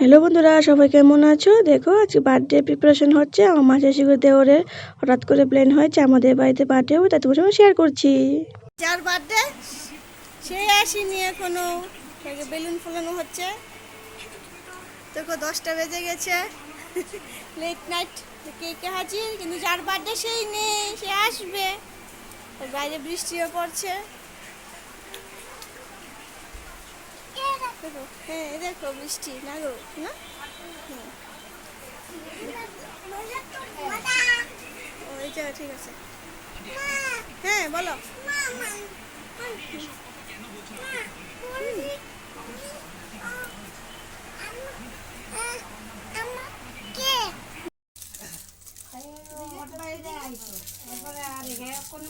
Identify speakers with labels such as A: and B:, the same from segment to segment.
A: Hello বন্ধুরা, সবাই কেমন আছো? দেখো, আজকে বার্থডে প্রিপারেশন হচ্ছে। আমার মাসে শিখর দেওরের হঠাৎ করে প্ল্যান হয়েছে, আমাদের বাড়িতে বার্থডে হবে, তাই তোমার সঙ্গে শেয়ার করছি।
B: যার বার্থডে সেই আসেনি এখনও। বেলুন ফোলানো হচ্ছে। দেখো, দশটা বেজে গেছে। লেট নাইট কেকে হাজির, কিন্তু যার বার্থডে সেই নেই, সে আসবে। বাইরে বৃষ্টিও পড়ছে। দেখো। হ্যাঁ দেখো মিষ্টি, না গো? না? হুম। ও, এই জায়গা ঠিক আছে। হ্যাঁ বলো।
C: এটা ফুটছুক তো মাথা বড়
D: জামের লেগে আটকাই গেছে একটা জাম বলে আজকে ও দর্শনে দর্শনে বসা লাগছে মনে হয় ইয়া ডাকলো আদা
B: মুন্ডা তো তোমাকে স্টার্টিংটা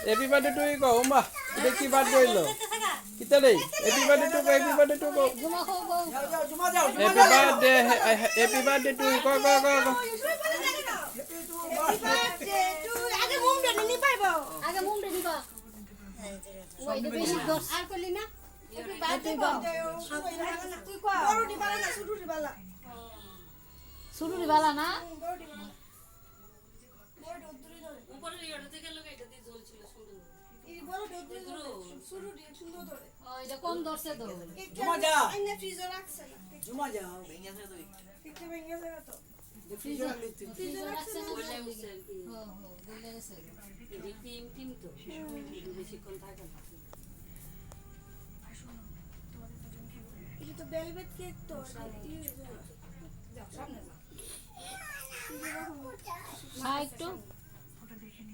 E: হ্যাপি বার্থডে টু কও ওমা এটা কি বার্থডে হইল কিতা রে হ্যাপি বার্থডে টু কও হ্যাপি বার্থডে টু কও happy birthday happy birthday to কও কও কও
B: আগে মুন্ডা নিনি পাইবো
D: আগে মুন্ডে দিবা ওইটা বেশি দর্শ
B: আর করলি না? তুই কো বড় ডিবালা না ছোট ডিবালা
D: শুরুরি বালা না
B: এই বড় ডদ্রি ধরে
D: ওইটা কম
C: যা
B: আইনা না এটা তো ভেলভেট কেক তো
D: না একটু।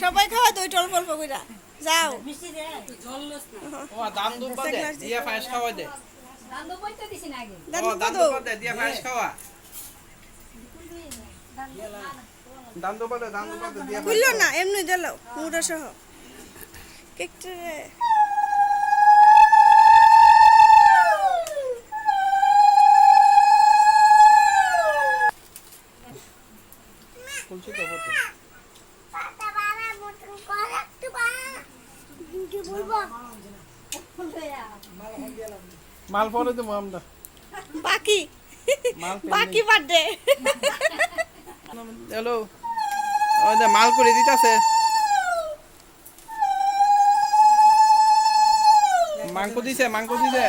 B: সবাই খাওয়া তো ওইটা অল্প অল্প কইরা। যাও।
E: ওমা দাম দুব্বা দে দিয়া পাঁচ খাওয়া দে।
D: রান্ধো বইতে দিছি না আগে।
B: দান
E: ও দাম দে দিয়া পাঁচ খাওয়া। দাম দুব্বা দে দাম দিয়া।
B: না এমনি দিলো মুড়া সহ কেকটা রে
E: খুলছি তো ফটো মাল পরে দেবো আমরা।
B: বাকি।
E: মাল
B: বাকি বার্থডে
E: হ্যালো। ওই দে মাল করে দিতেছে। মাংস দিছে মাংস দিছে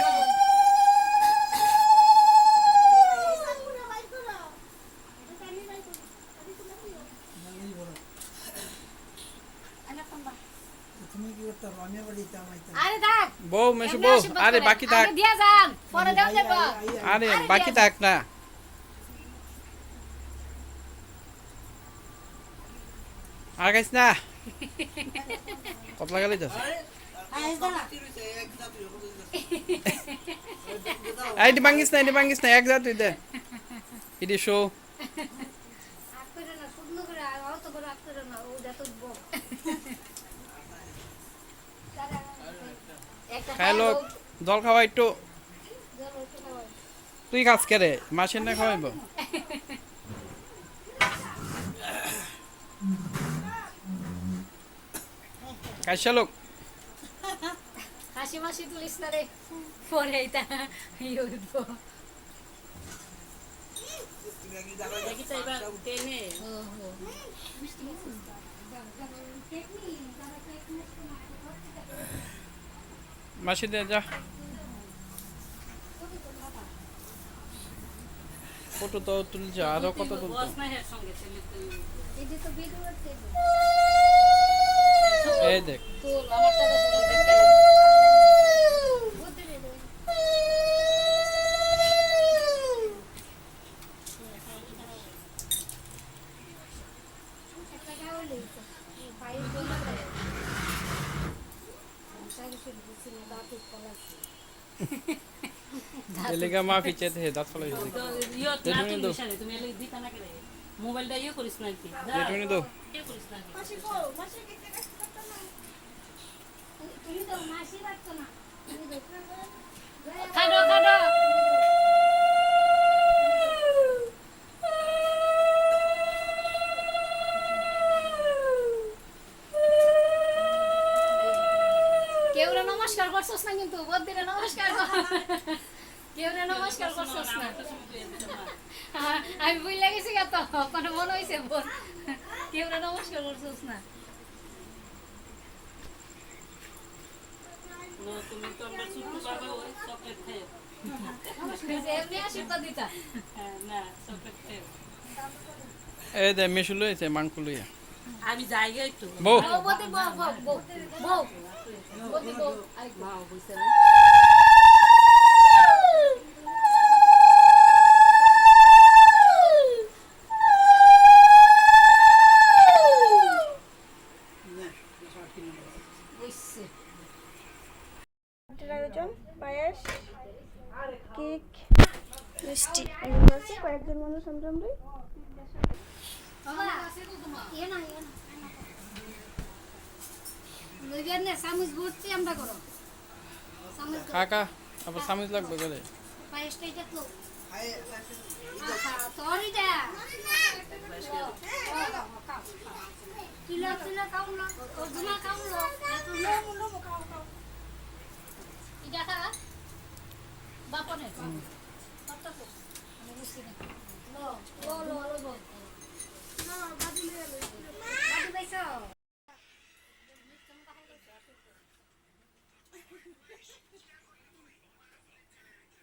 C: তুমি কি করতে পারো আমি আবার দিতাম আইতাম
D: আরে থাক
E: বউ মেশু
D: এমনি
E: বউ। আরে বাকি থাক।
D: আগে দিয়া যান পরে দাও দেবো
E: আরে বাকি থাক না। আর গাইস না। কত লাগালি তো এইটি ভাঙ্গিস না এটি ভাঙ্গিস না। এক তুই দে। এটি শো
D: আগ করে না শুকনো করে আর অত করে আগ করে না ও যত বক একটা
E: খাই লোক জল খাওয়া একটু। তুই খাস কে রে? মাসের না খাওয়াইব? কাইসা লোক?
D: হাসি মাসি তুলিস না রে। পরে এটা উঠবো হো
E: মাসি দে যা ফটো তো যা আরও কত তুলতো
D: এই দেখ তো ভিডিও করতে
E: এই দেখ
D: তোল আমার টাকা তুলে দেখতে বুদ্ধি রে একটা গাও লইছে পাই বলা যায় সাইড শুরু করছি না দাঁত পলাছি
E: এলিগা মাফি চেতে হে দাঁত ফলাই হয়েছে যেটুনি দো
F: মোবাইলটা ইয়ে করিস না আর কি
E: যেটুনি দো
F: ইয়ে করিস না আর কি।
B: মাসি গো মাসি কেটে কাটতে না
D: তুমি তো মাসি রাখতো না তুমি তো কিন্তু বদ্দিরে নমস্কার কর। কেউ নমস্কার করছস না। আমি বুঝলে গেছি গা তো কোনো মনে হয়েছে বোন কেউ নমস্কার করছস না।
F: না, তুমি তো আমরা ছোট্ট বাবা ওই চকলেট খাইও
D: এই যে এমনি আশীর্বাদ দিতা।
F: হ্যাঁ
E: দে মিশু লইছে মাংকু লইয়া।
F: আমি যাই একটু
E: বউ।
A: আয়োজন পায়েস কেক মিষ্টি। কয়েকজন মানুষ আমরা
E: কাকা আবার সামিজ লাগবে গেলে।
D: বাপনে।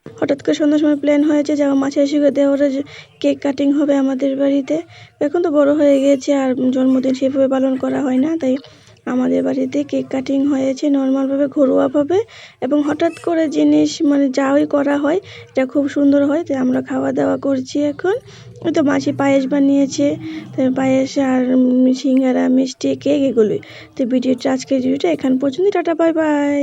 A: হঠাৎ করে সন্ধ্যার সময় প্ল্যান হয়েছে যে আমার মাছের শিখে দেওয়ার কেক কাটিং হবে আমাদের বাড়িতে। এখন তো বড় হয়ে গিয়েছে আর জন্মদিন সেভাবে পালন করা হয় না, তাই আমাদের বাড়িতে কেক কাটিং হয়েছে, নর্মালভাবে, ঘরোয়াভাবে এবং হঠাৎ করে জিনিস মানে যাই করা হয়, এটা খুব সুন্দর হয়। তাই আমরা খাওয়া দাওয়া করছি এখন। তো মাসি পায়েস বানিয়েছে পায়েস আর সিঙ্গারা, মিষ্টি, কেক এগুলোই। তো ভিডিওটা, আজকের ভিডিওটা এখান পর্যন্ত টাটা, বাই বাই।